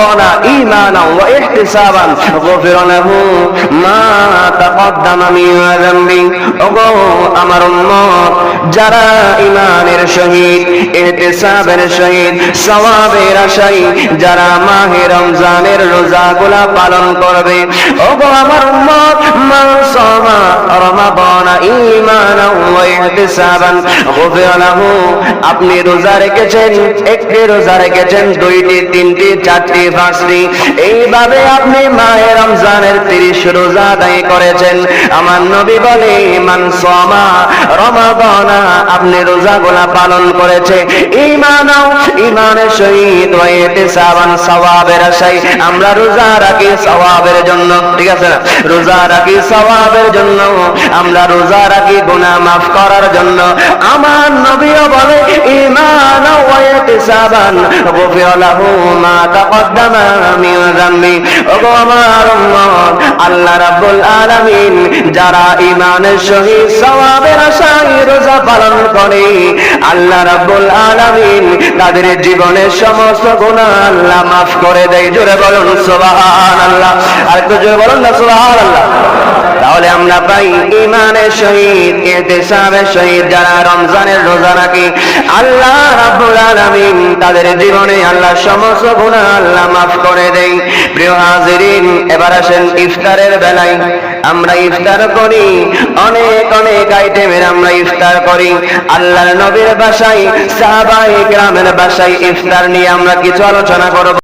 মরনা ইমানা ওয়া ইহতিসাবান গফির লাহু মা শহীদ ইহতিসাবের শহীদ সওয়াবের আশায় যারা পালন করবে ওগো আমার উম্মত মা সামা বনা ইমান আপনি রোজা রেখেছেন, একটি রোজা রেখেছেন, দুইটি, তিনটি, চারটি, পাঁচটি। এইভাবে আপনি মাহে রমজানের তিরিশ রোজা আদায় করেছেন। আমার নবী বলে, মান সামা রমাদানা আপনি রোজাগুলা পালন করেছে। ঈমানাও ইমানের ওয়া ইহতিসাবান সওয়াবের আশায় আমরা রোজা রাখি জন্য, ঠিক আছে? না রোজা রাখি জন্য, আমরা রোজা রাখি মাফ করার জন্য। আমার নবীও বলে, ঈমান ওয়া ইহতিসাবান গুফির মা তাকদ্দামা মিন আমার উম্মত, আল্লাহ রাব্বুল আলামিন যারা ঈমানের সহিত সওয়াবের আশায় রোজা পালন করে, আল্লাহ রাব্বুল আলামিন তাদের জীবনের সমস্ত গুণা আল্লাহ মাফ করে দেয়। জোরে বলুন, সুবহানাল্লাহ। আর একটু জোরে বলুন না, সুবহানাল্লাহ। তাহলে আমরা পাই ইমানের শহীদ ইহতিসাবের শহীদ, যারা রমজানের রোজা রাখি। আল্লাহ রাব্বুল আলামিন তাদের জীবনে আল্লাহ সমস্ত গুণা আল্লাহ মাফ করে দেয়। প্রিয় এবার আসেন ইফতারের বেলায়। আমরা ইফতার করি, অনেক অনেক আইটেমের আমরা ইফতার করি। আল্লাহর নবীর বাসায় সাহাবাই গ্রামের বাসায় ইফতার নিয়ে আমরা কিছু আলোচনা করব।